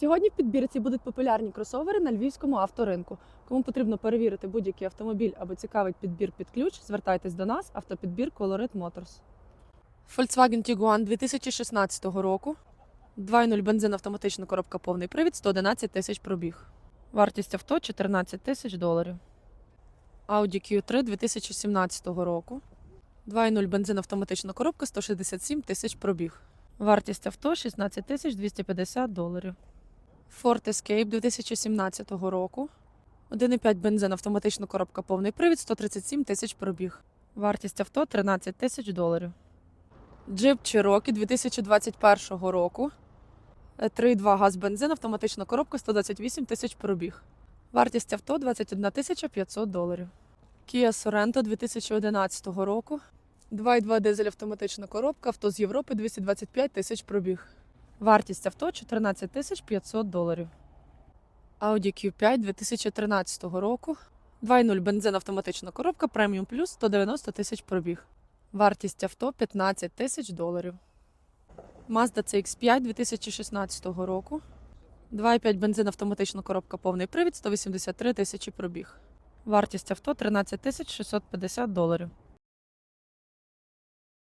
Сьогодні в підбірці будуть популярні кросовери на львівському авторинку. Кому потрібно перевірити будь-який автомобіль або цікавить підбір під ключ, звертайтесь до нас, автопідбір Colorit Motors. Volkswagen Tiguan 2016 року. 2.0 бензин автоматична коробка повний привід 111 тисяч пробіг. Вартість авто 14 тисяч доларів. Audi Q3 2017 року. 2.0 бензин автоматична коробка 167 тисяч пробіг. Вартість авто 16 тисяч 250 доларів. Ford Escape 2017 року. 1,5 бензин автоматична коробка повний привід 137 тисяч пробіг. Вартість авто 13 тисяч доларів. Jeep Cherokee 2021 року. 3,2 газ бензин, автоматична коробка 128 тисяч пробіг. Вартість авто 21 тисяча 500 доларів. Kia Sorento 2011 року. 2,2 дизель автоматична коробка, авто з Європи 225 тисяч пробіг. Вартість авто 14 тисяч 500 доларів. Audi Q5 2013 року. 2.0 бензин автоматична коробка Premium Plus 190 тисяч пробіг. Вартість авто 15 тисяч доларів. Mazda CX5 2016 року. 2,5 бензин автоматична коробка повний привід 183 тисячі пробіг. Вартість авто 13 тисяч 650 доларів.